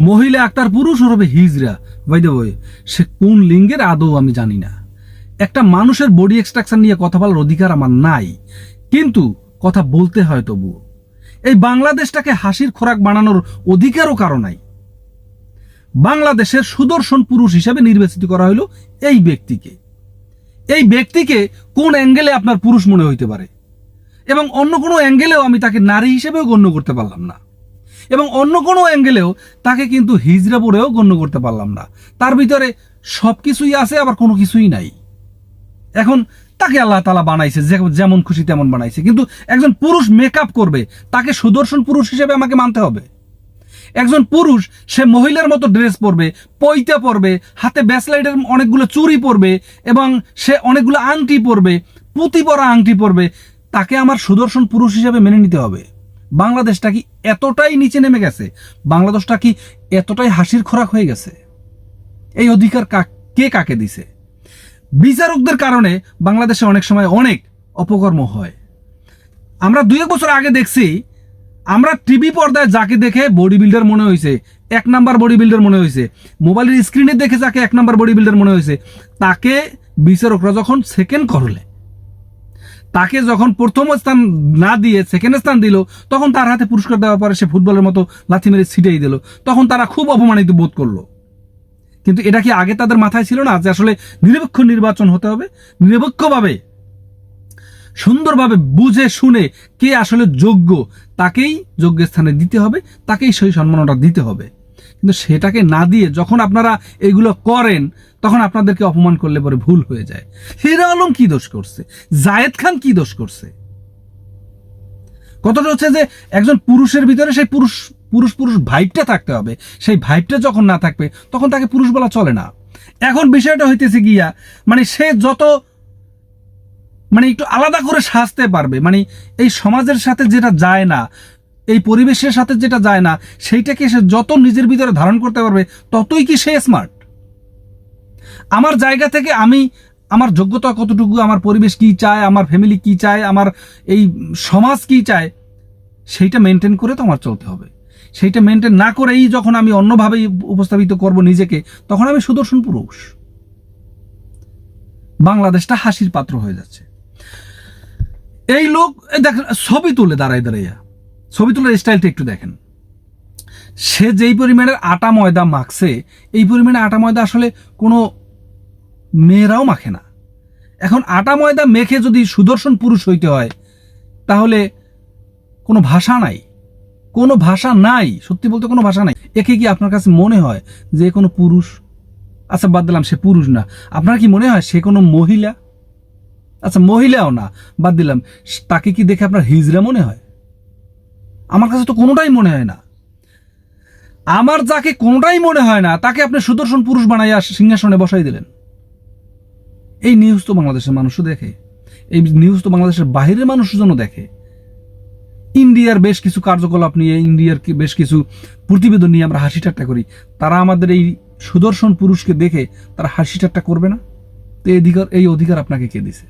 মহিলা একটার পুরুষ হবে হিজরা। বাই দ্য ওয়ে সে কোন লিঙ্গের আদৌ আমি জানি না। একটা মানুষের বডি এক্সট্রাকশন নিয়ে কথা বলার অধিকার আমার নাই। কিন্তু কথা বলতে হয় তবুও। এই বাংলাদেশটাকে হাসির খোরাক বানানোর অধিকারও কারও নাই। বাংলাদেশের সুদর্শন পুরুষ হিসেবে নির্বাচিত করা হলো এই ব্যক্তিকে। এই ব্যক্তিকে কোন অ্যাঙ্গেলে আপনার পুরুষ মনে হইতে পারে? এবং অন্য কোনো অ্যাঙ্গেলেও আমি তাকে নারী হিসেবেও গণ্য করতে পারলাম না। এবং অন্য কোনো অ্যাঙ্গেলেও তাকে কিন্তু হিজড়া বলেও গণ্য করতে পারলাম না। তার ভিতরে সব কিছুই আছে, আবার কোনো কিছুই নাই। এখন তাকে আল্লাহ তালা বানাইছে যেমন খুশি তেমন বানাইছে। কিন্তু একজন পুরুষ মেকআপ করবে, তাকে সুদর্শন পুরুষ হিসেবে আমাকে মানতে হবে। একজন পুরুষ, সে মহিলার মতো ড্রেস পরবে, পৈতে পরবে, হাতে ব্যাসলাইটের অনেকগুলো চুড়ি পরবে, এবং সে অনেকগুলো আংটি পরবে, পুঁতি পরা আংটি পরবে, তাকে আমার সুদর্শন পুরুষ হিসেবে মেনে নিতে হবে। বাংলাদেশটা কি এতটাই নিচে নেমে গেছে? বাংলাদেশটা কি এতটাই হাসির খোরাক হয়ে গেছে? এই অধিকার কা- কে কাকে দিছে? বিচারকদের কারণে বাংলাদেশে অনেক সময় অনেক অপকর্ম হয়। আমরা দুই এক বছর আগে দেখছি, আমরা টিভি পর্দায় যাকে দেখে বডি বিল্ডার মনে হয়েছে এক নাম্বার বডি বিল্ডার মনে হয়েছে মোবাইলের স্ক্রিনে দেখে যাকে এক নাম্বার বডি বিল্ডার মনে হয়েছে তাকে বিচারকরা যখন সেকেন্ড করলে তাকে যখন প্রথম স্থান না দিয়ে সেকেন্ড স্থান দিল, তখন তার হাতে পুরস্কার দেওয়ার পরে সে ফুটবলের মতো লাথি মেরে ছিটেই দিল। তখন তারা খুব অপমানিত বোধ করল। কিন্তু এটা কি আগে তাদের মাথায় ছিল না যে আসলে নিরপেক্ষ নির্বাচন হতে হবে? নিরপেক্ষভাবে, সুন্দরভাবে বুঝে শুনে কে আসলে যোগ্য, তাকেই যোগ্য স্থানে দিতে হবে, তাকেই সেই সম্মানটা দিতে হবে। কিন্তু সেটাকে না দিয়ে যখন আপনারা এগুলো করেন, তখন আপনাদেরকে অপমান করলে পরে ভুল হয়ে যায়। হিরা আলম কি দোষ করছে? জায়েদ খান কি দোষ করছে? কথাটা হচ্ছে যে একজন পুরুষের ভিতরে সেই পুরুষ পুরুষ পুরুষ ভাইবটা থাকতে হবে। সেই ভাইবটা যখন না থাকবে, তখন তাকে পুরুষ বলা চলে না। এখন বিষয়টা হইতেছে গিয়া মানে সে যত মানে একটু আলাদা করে সাজতে পারবে মানে এই সমাজের সাথে যেটা যায় না এই পরিবেশের সাথে যেটা যায় না, সেইটাকে সে যত নিজের ভিতরে ধারণ করতে পারবে, ততই কি সে স্মার্ট আমার জায়গা থেকে আমি আমার যোগ্যতা কতটুকু, আমার পরিবেশ কি চায়, আমার ফ্যামিলি কি চায়, আমার এই সমাজ কি চায়, সেইটা মেনটেন করে তো আমার চলতে হবে। সেইটা মেনটেন না করেই যখন আমি অন্যভাবে উপস্থাপিত করব নিজেকে, তখন আমি সুদর্শন পুরুষ। বাংলাদেশটা হাসির পাত্র হয়ে যাচ্ছে। এই লোক দেখেন, ছবি তুলে দাঁড়ায় দাঁড়াইয়া। ছবি তোলার স্টাইলটা একটু দেখেন। সে যেই পরিমাণের আটা ময়দা মাখছে, এই পরিমাণে আটা ময়দা আসলে কোনো মেয়েরাও মাখে না। এখন আটা ময়দা মেখে যদি সুদর্শন পুরুষ হইতে হয়, তাহলে কোনো ভাষা নাই। কোনো ভাষা নাই, সত্যি বলতে কোনো ভাষা নাই। একে কি আপনার কাছে মনে হয় যে কোনো পুরুষ? আচ্ছা বাদ দিলাম, সে পুরুষ না। আপনার কি মনে হয় সে কোনো মহিলা? আচ্ছা মহিলাও না, বাদ দিলাম। তাকে কি দেখে আপনার হিজড়া মনে হয়? আমার কাছে তো কোনোটাই মনে হয় না। আমার যাকে কোনোটাই মনে হয় না, তাকে আপনি সুদর্শন পুরুষ বানাইয়া সিংহাসনে বসাই দিলেন। এই নিউজ তো বাংলাদেশের মানুষও দেখে। এই নিউজ তো বাংলাদেশের বাহিরের মানুষজনও দেখে। ইন্ডিয়ার বেশ কিছু কার্যকলাপ নিয়ে, ইন্ডিয়ার বেশ কিছু প্রতিবেদন নিয়ে আমরা হাসি ঠাট্টা করি। তারা আমাদের এই সুদর্শন পুরুষকে দেখে তারা হাসি ঠাট্টা করবে না? তো এই অধিকার এই অধিকার আপনাকে কে দিছে?